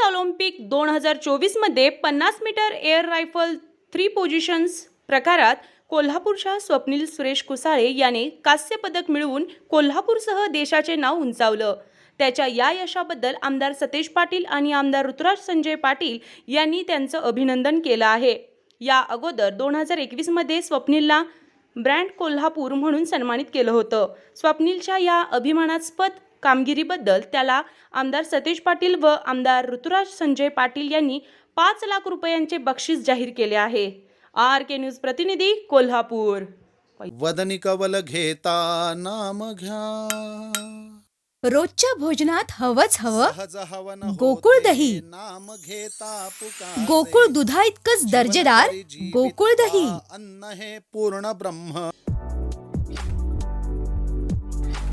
Olympic दोन हजार चोवीसमध्ये पन्नास metre air rifle three positions प्रकारात कोल्हापूरच्या स्वप्नील सुरेश कुसाळे याने कांस्य पदक मिळवून कोल्हापूरसह देशाचे नाव उंचावलं. त्याच्या या यशाबद्दल आमदार सतेज पाटील आणि आमदार ऋतुराज संजय पाटील यांनी त्यांचं अभिनंदन केलं आहे. या अगोदर दोन हजार एकवीसमध्ये स्वप्नीलला ब्रँड कोल्हापूर म्हणून सन्मानित केलं होतं. स्वप्नीलच्या या अभिमानास्पद कामगिरीबद्दल त्याला आमदार सतेज पाटील व आमदार ऋतुराज संजय पाटील यांनी पाच लाख रुपयांचे बक्षीस जाहीर केले आहे. आर के न्यूज प्रतिनिधी कोल्हापूर. वदनी कवल घेता नाम घ्या. रोजच्या भोजनात हवंच हवं. सहज हवन गोकुळ दही. नाम घेता पुकारे. गोकुळ दुधा इतकंच दर्जेदार गोकुळ दही. अन्न हे पूर्ण ब्रह्म.